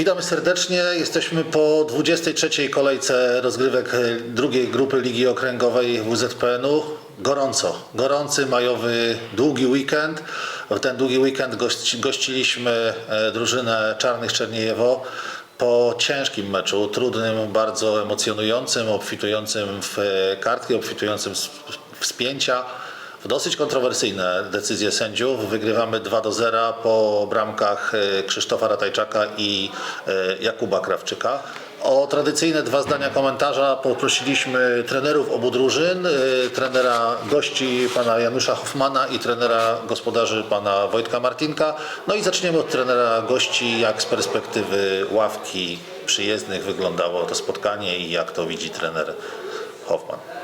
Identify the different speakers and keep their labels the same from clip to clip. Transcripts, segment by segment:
Speaker 1: Witamy serdecznie. Jesteśmy po 23. kolejce rozgrywek e, drugiej grupy Ligi Okręgowej WZPN-u. Gorąco, gorący majowy długi weekend. W ten długi weekend gości, gościliśmy e, drużynę Czarnych Czerniejewo po ciężkim meczu, trudnym, bardzo emocjonującym, obfitującym w e, kartki, obfitującym w spięcia. Dosyć kontrowersyjne decyzje sędziów. Wygrywamy 2 do 0 po bramkach e, Krzysztofa Ratajczaka i e, Jakuba Krawczyka. O tradycyjne dwa zdania komentarza poprosiliśmy trenerów obu drużyn, e, trenera gości pana Janusza Hoffmana i trenera gospodarzy pana Wojtka Martinka. No i zaczniemy od trenera gości, jak z perspektywy ławki przyjezdnych wyglądało to spotkanie i jak to widzi trener.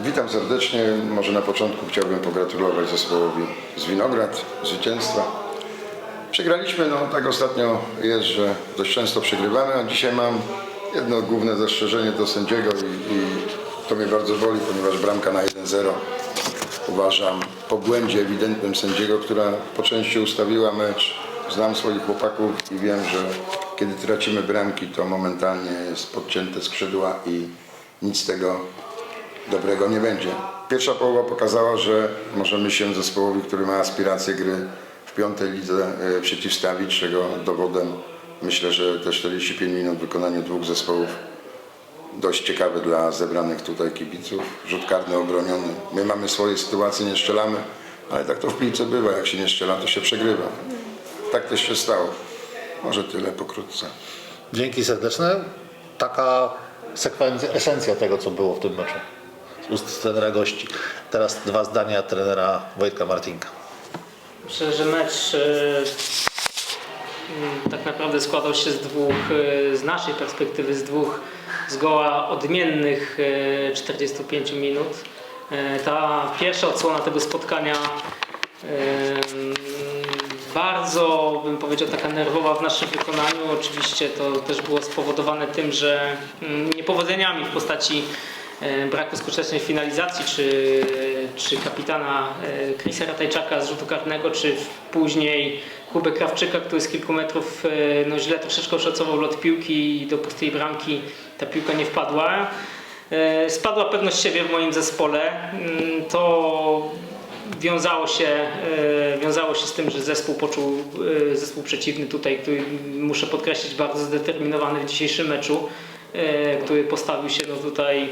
Speaker 2: Witam serdecznie. Może na początku chciałbym pogratulować zespołowi z Winograd zwycięstwa. Przegraliśmy, no tak ostatnio jest, że dość często przegrywamy, a dzisiaj mam jedno główne zastrzeżenie do sędziego i, i to mnie bardzo boli, ponieważ bramka na 1-0 uważam po błędzie ewidentnym sędziego, która po części ustawiła mecz. Znam swoich chłopaków i wiem, że kiedy tracimy bramki, to momentalnie jest podcięte skrzydła i nic z tego dobrego nie będzie. Pierwsza połowa pokazała, że możemy się zespołowi, który ma aspiracje gry w piątej lidze e, przeciwstawić, czego dowodem myślę, że te 45 minut w wykonaniu dwóch zespołów dość ciekawe dla zebranych tutaj kibiców. Rzut karny obroniony. My mamy swoje sytuacje, nie strzelamy, ale tak to w piłce bywa. Jak się nie strzela, to się przegrywa. Tak też się stało. Może tyle pokrótce.
Speaker 1: Dzięki serdeczne. Taka sekwencja, esencja tego, co było w tym meczu. Ust trenera gości. Teraz dwa zdania trenera Wojtka Martinka.
Speaker 3: Myślę, że mecz e, tak naprawdę składał się z dwóch, e, z naszej perspektywy, z dwóch zgoła odmiennych e, 45 minut. E, Ta pierwsza odsłona tego spotkania bardzo, bym powiedział, taka nerwowa w naszym wykonaniu. Oczywiście to też było spowodowane tym, że niepowodzeniami w postaci braku skutecznej finalizacji, czy, czy kapitana e, Chrisa Ratajczaka z rzutu karnego, czy później Kuby Krawczyka, który z kilku metrów e, no, źle troszeczkę oszacował lot piłki i do pustej bramki ta piłka nie wpadła. E, Spadła pewność siebie w moim zespole. Mm, To wiązało się, e, wiązało się z tym, że zespół poczuł, e, zespół przeciwny tutaj, który muszę podkreślić bardzo zdeterminowany w dzisiejszym meczu, e, który postawił się no tutaj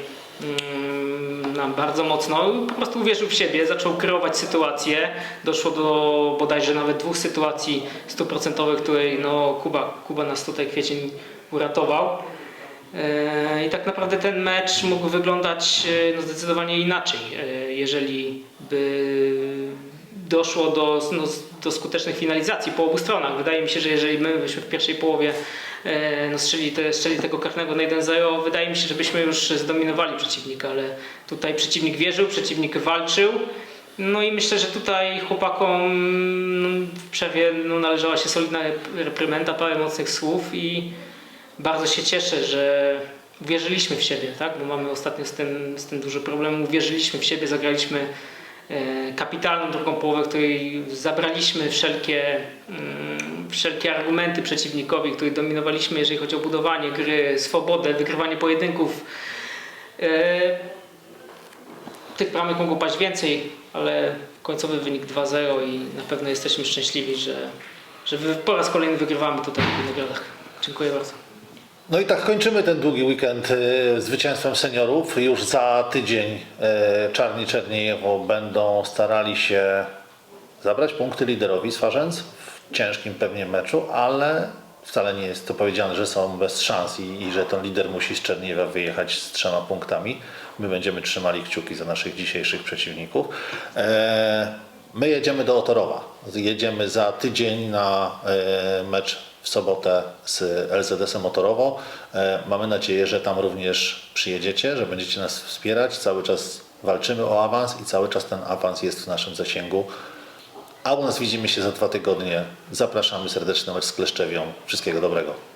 Speaker 3: nam bardzo mocno, po prostu uwierzył w siebie, zaczął kreować sytuację, doszło do bodajże nawet dwóch sytuacji stuprocentowych, której no Kuba, Kuba nas tutaj kwiecień uratował. E, I tak naprawdę ten mecz mógł wyglądać e, no, zdecydowanie inaczej, e, jeżeli by doszło do, no, do skutecznych finalizacji po obu stronach. Wydaje mi się, że jeżeli my byśmy w pierwszej połowie no, strzeli, te, strzeli tego karnego na 1-0, wydaje mi się, że byśmy już zdominowali przeciwnika, ale tutaj przeciwnik wierzył, przeciwnik walczył. No i myślę, że tutaj chłopakom no, w przerwie no, należała się solidna reprymenda, parę mocnych słów i bardzo się cieszę, że uwierzyliśmy w siebie, tak? bo mamy ostatnio z tym, z tym duży problem. Uwierzyliśmy w siebie, zagraliśmy e, kapitalną drugą połowę, której zabraliśmy wszelkie, mm, wszelkie argumenty przeciwnikowi, który dominowaliśmy, jeżeli chodzi o budowanie gry, swobodę, wygrywanie pojedynków. E, tych bramek mogło paść więcej, ale końcowy wynik 2-0 i na pewno jesteśmy szczęśliwi, że, że po raz kolejny wygrywamy tutaj w Winogradach. Dziękuję bardzo.
Speaker 1: No i tak kończymy ten długi weekend e, zwycięstwem seniorów. Już za tydzień e, Czarni Czerniejewo będą starali się zabrać punkty liderowi Swarzędz ciężkim pewnie meczu, ale wcale nie jest to powiedziane, że są bez szans i, i że ten lider musi z Czerniewa wyjechać z trzema punktami. My będziemy trzymali kciuki za naszych dzisiejszych przeciwników. E, My jedziemy do Otorowa. Jedziemy za tydzień na e, mecz w sobotę z LZS-em Otorowo. E, Mamy nadzieję, że tam również przyjedziecie, że będziecie nas wspierać. Cały czas walczymy o awans i cały czas ten awans jest w naszym zasięgu. A u nas widzimy się za dwa tygodnie. Zapraszamy serdecznie na mecz z Kleszczewią. Wszystkiego dobrego.